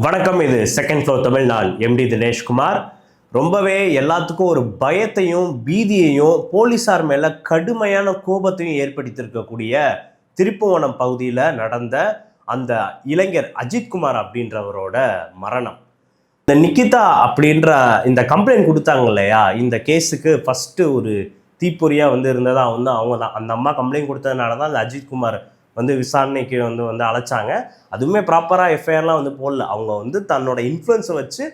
வணக்கம் இது second floor தமிழ்நாள் எம்டி தினேஷ்குமார் ரொம்பவே எல்லாத்துக்கும் ஒரு பயத்தையும் பீதியையும் போலீஸார் மேலே கடுமையான கோபத்தையும் ஏற்படுத்தியிருக்கக்கூடிய திருப்புவனம் பகுதியில் நடந்த அந்த இளைஞர் அஜித்குமார் அப்படின்றவரோட மரணம். இந்த நிக்கிதா அப்படின்ற இந்த கம்ப்ளைண்ட் கொடுத்தாங்க இல்லையா இந்த கேஸுக்கு ஃபஸ்ட்டு ஒரு தீப்பொறியாக வந்து இருந்ததா வந்து அவங்க தான். அந்த அம்மா கம்ப்ளைண்ட் கொடுத்ததுனால தான் அந்த அஜித்குமார் வந்து விசாரணைக்கு வந்து வந்து அழைச்சாங்க. அதுவுமே ப்ராப்பராக எஃப்ஐஆர்லாம் வந்து போடல. அவங்க வந்து தன்னோட இன்ஃப்ளூயன்ஸை வச்சு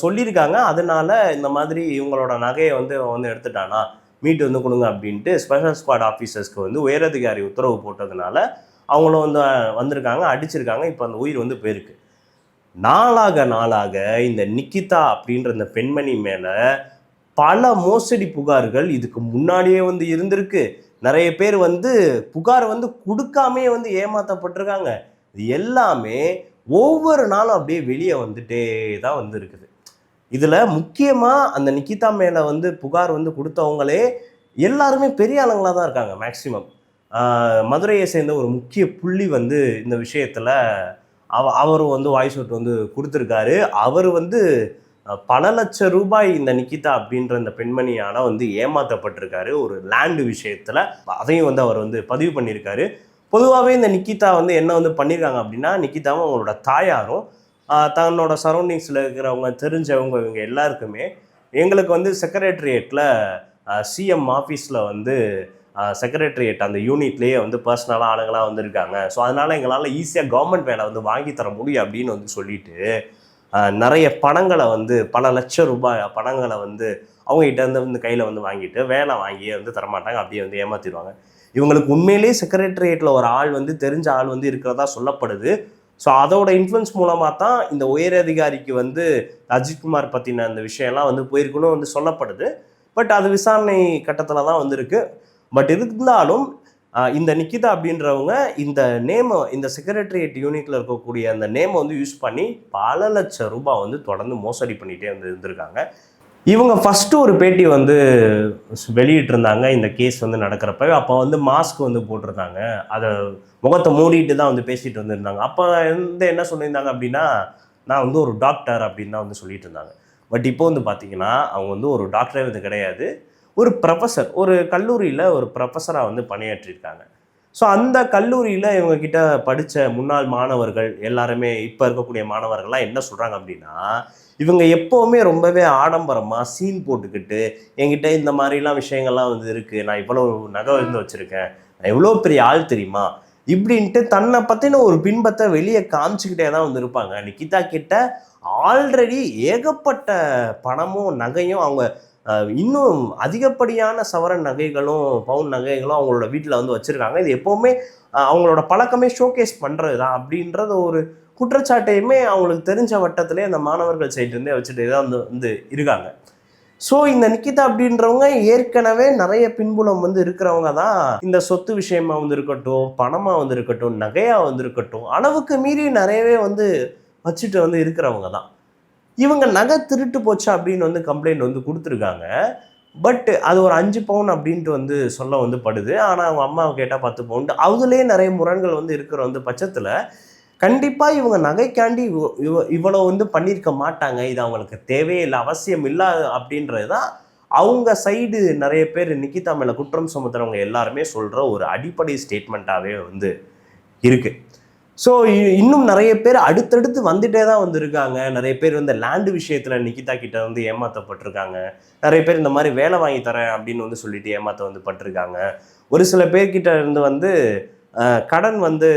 சொல்லியிருக்காங்க. அதனால இந்த மாதிரி இவங்களோட நகையை வந்து வந்து எடுத்துட்டானா? மீட்டு வந்து கொடுங்க அப்படின்ட்டு ஸ்பெஷல் ஸ்குவாட் ஆஃபீஸர்ஸ்க்கு வந்து உயரதிகாரி உத்தரவு போட்டதுனால அவங்களும் வந்து வந்திருக்காங்க அடிச்சிருக்காங்க. இப்போ அந்த உயிர் வந்து போயிருக்கு. நாளாக நாளாக இந்த நிக்கிதா அப்படின்ற இந்த பெண்மணி மேலே பல மோசடி புகார்கள் இதுக்கு முன்னாடியே வந்து இருந்திருக்கு. நிறைய பேர் வந்து புகார் வந்து கொடுக்காமே வந்து ஏமாத்தப்பட்டிருக்காங்க. இது எல்லாமே ஒவ்வொரு நாளும் அப்படியே வெளியே வந்துட்டே தான் வந்து இருக்குது. இதில் முக்கியமாக அந்த நிக்கிதா மேலே வந்து புகார் வந்து கொடுத்தவங்களே எல்லாருமே பெரிய ஆளுங்களாக தான் இருக்காங்க மேக்சிமம் மதுரையை சேர்ந்த ஒரு முக்கிய புள்ளி வந்து இந்த விஷயத்தில் அவ அவர் வந்து வாய்ஸ் அவுட் வந்து கொடுத்துருக்காரு. அவர் வந்து பல லட்சம் ரூபாய் இந்த நிக்கிதா அப்படின்ற இந்த பெண்மணியால் வந்து ஏமாற்றப்பட்டிருக்காரு ஒரு லேண்டு விஷயத்தில் அதையும் வந்து அவர் வந்து பதிவு பண்ணியிருக்காரு. பொதுவாகவே இந்த நிக்கிதா வந்து என்ன வந்து பண்ணியிருக்காங்க அப்படின்னா நிக்கிதாவும் அவங்களோட தாயாரும் தன்னோட சரௌண்டிங்ஸில் இருக்கிறவங்க தெரிஞ்சவங்க இவங்க எல்லாருக்குமே எங்களுக்கு வந்து செக்ரட்டரியேட்டில் சிஎம் ஆஃபீஸில் வந்து செக்ரட்டரியேட் அந்த யூனிட்லேயே வந்து பர்சனலாக ஆளுங்களாக வந்திருக்காங்க. ஸோ அதனால் எங்களால் ஈஸியாக கவர்மெண்ட் வேலை வந்து வாங்கி தர முடியும் அப்படின்னு வந்து சொல்லிட்டு நிறைய பணங்களை வந்து பல லட்சம் ரூபாய் பணங்களை வந்து அவங்ககிட்ட இருந்து வந்து கையில் வந்து வாங்கிட்டு வேலை வாங்கி வந்து தரமாட்டாங்க. அப்படியே வந்து ஏமாற்றிடுவாங்க இவங்களுக்கு உண்மையிலேயே செக்ரட்டரியேட்டில் ஒரு ஆள் வந்து தெரிஞ்ச ஆள் வந்து இருக்கிறதா சொல்லப்படுது. ஸோ அதோட இன்ஃப்ளூயன்ஸ் மூலமாக தான் இந்த உயர் அதிகாரிக்கு வந்து அஜித்குமார் பற்றின அந்த விஷயம்லாம் வந்து போயிருக்குன்னு வந்து சொல்லப்படுது. பட் அது விசாரணை கட்டத்தில் தான் வந்திருக்கு. பட் இருந்தாலும் இந்த நிக்கிதா அப்படின்றவங்க இந்த நேமை இந்த செக்ரட்டரியேட் யூனிட்டில் இருக்கக்கூடிய அந்த நேமை வந்து யூஸ் பண்ணி பல லட்சம் ரூபாய் வந்து தொடர்ந்து மோசடி பண்ணிகிட்டே வந்து இருந்திருக்காங்க. இவங்க ஃபஸ்ட்டு ஒரு பேட்டி வந்து வெளியிட்டிருந்தாங்க. இந்த கேஸ் வந்து நடக்கிறப்ப அப்போ வந்து மாஸ்க் வந்து போட்டிருந்தாங்க. அதை முகத்தை மூடிட்டு தான் வந்து பேசிட்டு வந்திருந்தாங்க அப்போ வந்து என்ன சொல்லியிருந்தாங்க அப்படின்னா நான் வந்து ஒரு டாக்டர் அப்படின்னு தான் வந்து சொல்லிட்டு இருந்தாங்க. பட் இப்போ வந்து பார்த்தீங்கன்னா அவங்க வந்து ஒரு டாக்டரே வந்து கிடையாது. ஒரு ப்ரொஃபஸர் ஒரு கல்லூரியில் ஒரு ப்ரொஃபஸராக வந்து பணியாற்றியிருக்காங்க. ஸோ அந்த கல்லூரியில் இவங்கக்கிட்ட படித்த முன்னாள் மாணவர்கள் எல்லாருமே இப்போ இருக்கக்கூடிய மாணவர்கள்லாம் என்ன சொல்கிறாங்க அப்படின்னா இவங்க எப்போவுமே ரொம்பவே ஆடம்பரமாக சீன் போட்டுக்கிட்டு என்கிட்ட இந்த மாதிரிலாம் விஷயங்கள்லாம் வந்து இருக்குது நான் இவ்வளோ நகை வந்து வச்சுருக்கேன் நான் எவ்வளோ பெரிய ஆள் தெரியுமா? இப்படின்ட்டு தன்னை பற்றின ஒரு பின்பத்தை வெளியே காமிச்சிக்கிட்டே தான் வந்து இருப்பாங்க. நிக்கிதா கிட்ட ஆல்ரெடி ஏகப்பட்ட பணமும் நகையும் அவங்க இன்னும் அதிகப்படியான சவரன் நகைகளும் பவுன் நகைகளும் அவங்களோட வீட்டில் வந்து வச்சுருக்காங்க. இது எப்போவுமே அவங்களோட பழக்கமே ஷோகேஸ் பண்ணுறது தான் அப்படின்றது ஒரு குற்றச்சாட்டையுமே அவங்களுக்கு தெரிஞ்ச வட்டத்திலே அந்த மாணவர்கள் சைட்லேருந்தே வச்சுட்டு தான் வந்து வந்து இருக்காங்க. ஸோ இந்த நிக்கிதா அப்படின்றவங்க ஏற்கனவே நிறைய பின்புலம் வந்து இருக்கிறவங்க தான் இந்த சொத்து விஷயமா வந்து இருக்கட்டும் பணமாக வந்து இருக்கட்டும் நகையாக வந்து இருக்கட்டும் அளவுக்கு மீறி நிறையவே வந்து வச்சுட்டு வந்து இருக்கிறவங்க தான் இவங்க நகை திருட்டு போச்சு அப்படின்னு வந்து கம்ப்ளைண்ட் வந்து கொடுத்துருக்காங்க. பட் அது ஒரு அஞ்சு பவுன் அப்படின்ட்டு வந்து சொல்ல வந்து படுது. ஆனால் அவங்க அம்மாவை கேட்டால் பத்து பவுன் அதுலேயே நிறைய முரண்கள் வந்து இருக்கிற வந்து பட்சத்தில் கண்டிப்பாக இவங்க நகைக்காண்டி இவ- இவ்வளோ வந்து பண்ணியிருக்க மாட்டாங்க. இது அவங்களுக்கு தேவையில்லை அவசியம் இல்லை அப்படின்றது தான் அவங்க சைடு நிறைய பேர் நிக்கிதா மேலே குற்றம் சுமத்துறவங்க எல்லாருமே சொல்கிற ஒரு அடிப்படை ஸ்டேட்மெண்ட்டாகவே வந்து இருக்குது ஸோ இன்னும் நிறைய பேர் அடுத்தடுத்து வந்துட்டே தான் வந்திருக்காங்க. நிறைய பேர் வந்து லேண்டு விஷயத்தில் நிக்கிதா கிட்ட வந்து ஏமாற்றப்பட்டிருக்காங்க நிறைய பேர் இந்த மாதிரி வேலை வாங்கி தரேன் அப்படின்னு வந்து சொல்லிட்டு ஏமாற்ற வந்து பட்டிருக்காங்க. ஒரு சில பேர்கிட்ட இருந்து வந்து கடன் வந்து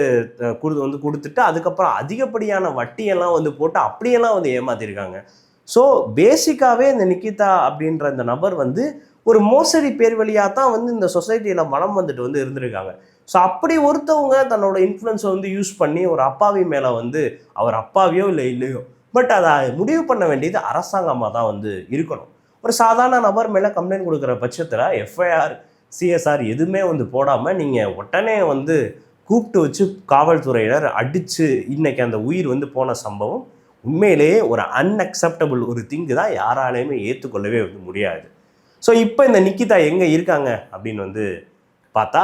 கொடு வந்து கொடுத்துட்டு அதுக்கப்புறம் அதிகப்படியான வட்டியெல்லாம் வந்து போட்டு அப்படியெல்லாம் வந்து ஏமாத்திருக்காங்க. ஸோ பேசிக்காகவே இந்த நிக்கிதா அப்படின்ற இந்த நபர் வந்து ஒரு மோசடி பேர் வழியாக தான் வந்து இந்த சொசைட்டியில் வளம் வந்துட்டு வந்து இருந்திருக்காங்க. ஸோ அப்படி ஒருத்தவங்க தன்னோட இன்ஃப்ளூயன்ஸை வந்து யூஸ் பண்ணி ஒரு அப்பாவி மேலே வந்து அவர் அப்பாவியோ இல்லை இல்லையோ பட் அதை முடிவு பண்ண வேண்டியது அரசாங்கமாக தான் வந்து இருக்கணும். ஒரு சாதாரண நபர் மேலே கம்ப்ளைண்ட் கொடுக்குற பட்சத்தில் எஃப்ஐஆர் சிஎஸ்ஆர் எதுவுமே வந்து போடாமல் நீங்கள் உடனே வந்து கூப்பிட்டு வச்சு காவல்துறையினர் அடித்து இன்னைக்கு அந்த உயிர் வந்து போன சம்பவம் உண்மையிலேயே ஒரு அன்அக்செப்டபுள் ஒரு திங்கு தான் யாராலையுமே ஏற்றுக்கொள்ளவே வந்து முடியாது. ஸோ இப்போ இந்த நிக்கிதா எங்கே இருக்காங்க அப்படின்னு வந்து பார்த்தா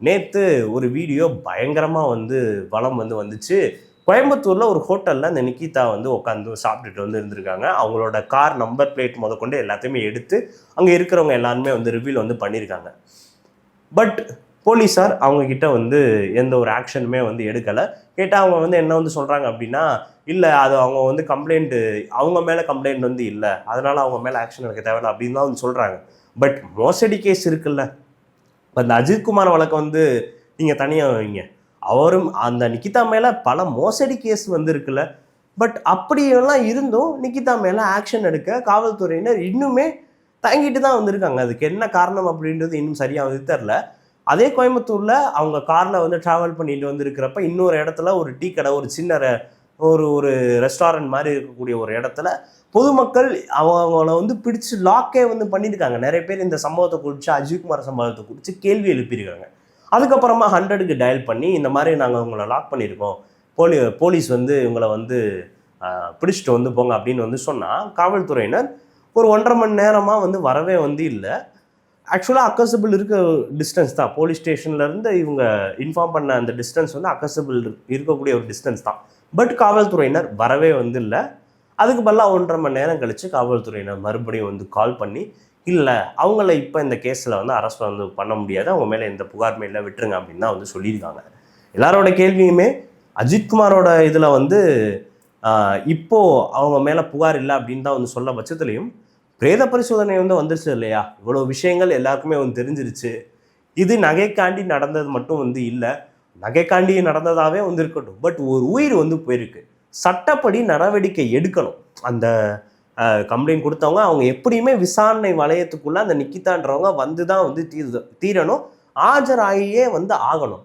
நேற்று ஒரு வீடியோ பயங்கரமாக வந்து வளம் வந்து வந்துச்சு. கோயம்புத்தூரில் ஒரு ஹோட்டலில் அந்த நிக்கிதா வந்து உட்காந்து சாப்பிட்டுட்டு வந்து இருந்திருக்காங்க. அவங்களோட கார் நம்பர் பிளேட் முதற்கொண்டு எல்லாத்தையுமே எடுத்து அங்கே இருக்கிறவங்க எல்லாருமே வந்து ரிவீல் வந்து பண்ணியிருக்காங்க பட் போலீஸார் அவங்கக்கிட்ட வந்து எந்த ஒரு ஆக்ஷனுமே வந்து எடுக்கலை. கேட்டால் அவங்க வந்து என்ன வந்து சொல்கிறாங்க அப்படின்னா இல்லை அது அவங்க வந்து கம்ப்ளைண்ட்டு அவங்க மேலே கம்ப்ளைண்ட் வந்து இல்லை. அதனால் அவங்க மேலே ஆக்ஷன் எடுக்க தேவையில்ல அப்படின்னு தான் வந்து சொல்கிறாங்க பட் மோசடி கேஸ் இருக்குல்ல. இப்போ இந்த அஜித்குமார் வழக்கை வந்து நீங்கள் தனியாக வைங்க. அவரும் அந்த நிக்கிதா மேலே பல மோசடி கேஸ் வந்து இருக்குல்ல பட் அப்படியெல்லாம் இருந்தும் நிக்கிதா மேலே ஆக்ஷன் எடுக்க காவல்துறையினர் இன்னுமே தங்கிட்டு தான் வந்திருக்காங்க. அதுக்கு என்ன காரணம் அப்படின்றது இன்னும் சரியாக வந்து தெரில அதே கோயம்புத்தூரில் அவங்க காரில் வந்து ட்ராவல் பண்ணிட்டு வந்திருக்கிறப்ப இன்னொரு இடத்துல ஒரு டீ கடை ஒரு சின்ன ஒரு ஒரு ரெஸ்டாரண்ட் மாதிரி இருக்கக்கூடிய ஒரு இடத்துல பொதுமக்கள் அவங்கள வந்து பிடிச்சு லாக்கே வந்து பண்ணியிருக்காங்க. நிறைய பேர் இந்த சம்பவத்தை குறித்து அஜித்குமார் சம்பவத்தை குறித்து கேள்வி எழுப்பியிருக்காங்க. அதுக்கப்புறமா ஹண்ட்ரடுக்கு டயல் பண்ணி இந்த மாதிரி நாங்கள் உங்களை லாக் பண்ணியிருக்கோம். போலி போலீஸ் வந்து இவங்களை வந்து பிடிச்சிட்டு வந்து போங்க அப்படின்னு வந்து சொன்னால் காவல்துறையினர் ஒரு ஒன்றரை மணி நேரமாக வந்து வரவே வந்து இல்லை. ஆக்சுவலாக அக்கசபிள் இருக்க டிஸ்டன்ஸ் தான். போலீஸ் ஸ்டேஷன்லேருந்து இவங்க இன்ஃபார்ம் பண்ண அந்த டிஸ்டன்ஸ் வந்து அக்கசபிள் இருக்கக்கூடிய ஒரு டிஸ்டன்ஸ் தான். பட் காவல்துறையினர் வரவே வந்து இல்லை. அதுக்கு பதிலாக ஒன்றரை மணி நேரம் கழித்து காவல்துறையினர் மறுபடியும் வந்து கால் பண்ணி இல்லை அவங்கள இப்போ இந்த கேஸில் வந்து அரெஸ்ட் வந்து பண்ண முடியாது. அவங்க மேலே எந்த புகாருமே இல்லை விட்டுருங்க அப்படின்னு தான் வந்து சொல்லியிருக்காங்க. எல்லாரோட கேள்வியுமே அஜித்குமாரோட இதில் வந்து இப்போது இப்போ அவங்க மேலே புகார் இல்லை அப்படின்னு தான் வந்து சொல்ல பட்சத்துலையும் பிரேத பரிசோதனை வந்து வந்துருச்சு இல்லையா? இவ்வளோ விஷயங்கள் எல்லாருக்குமே வந்து தெரிஞ்சிருச்சு. இது நகைக்காண்டி நடந்தது மட்டும் வந்து இல்லை நகைக்காண்டி நடந்ததாகவே வந்து இருக்கட்டும் பட் ஒரு உயிர் வந்து போயிருக்கு. சட்டப்படி நடவடிக்கை எடுக்கணும். அந்த கம்ப்ளைண்ட் கொடுத்தவங்க அவங்க எப்படியுமே விசாரணை வளையத்துக்குள்ள அந்த நிக்கிதான்றவங்க வந்து தான் வந்து தீர் தீரணும். ஆஜராகியே வந்து ஆகணும்.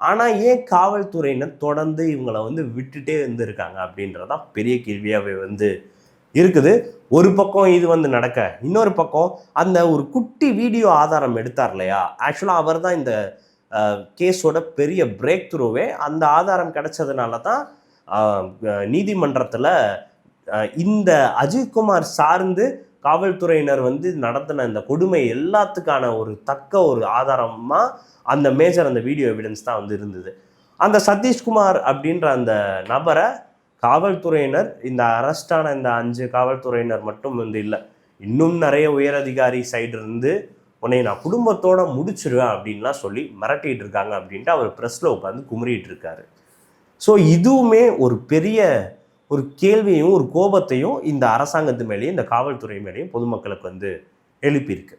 ஆனால் ஏன் காவல்துறையினர் தொடர்ந்து இவங்களை வந்து விட்டுட்டே இருந்திருக்காங்க அப்படின்றதான் பெரிய கேள்வியாகவே வந்து இருக்குது. ஒரு பக்கம் இது வந்து நடக்க இன்னொரு பக்கம் அந்த ஒரு குட்டி வீடியோ ஆதாரம் எடுத்தார் இல்லையா? ஆக்சுவலாக அவர் தான் இந்த கேஸோட பெரிய பிரேக் த்ரூவே அந்த ஆதாரம் கிடைச்சதுனால தான் நீதிமன்றத்தில் இந்த அஜித்குமார் சார்ந்து காவல்துறையினர் வந்து நடத்தின இந்த கொடுமை எல்லாத்துக்கான ஒரு தக்க ஒரு ஆதாரமாக அந்த மேஜர் அந்த வீடியோ எவிடன்ஸ் தான் வந்து இருந்தது. அந்த சதீஷ்குமார் அப்படின்ற அந்த நபரை காவல்துறையினர் இந்த அரெஸ்டான இந்த அஞ்சு காவல்துறையினர் மட்டும் வந்து இல்லை இன்னும் நிறைய உயரதிகாரி சைடு இருந்து உன்னை நான் குடும்பத்தோட முடிச்சிருவேன் அப்படின்லாம் சொல்லி மிரட்டிகிட்டு இருக்காங்க அப்படின்ட்டு அவர் ப்ரெஸ்ஸில் உட்காந்து குமுறிட்டு இருக்காரு. ஸோ இதுவுமே ஒரு பெரிய ஒரு கேள்வியும் ஒரு கோபத்தையும் இந்த அரசாங்கத்து மேலேயும் இந்த காவல்துறை மேலேயும் பொதுமக்களுக்கு வந்து எழுப்பியிருக்கு.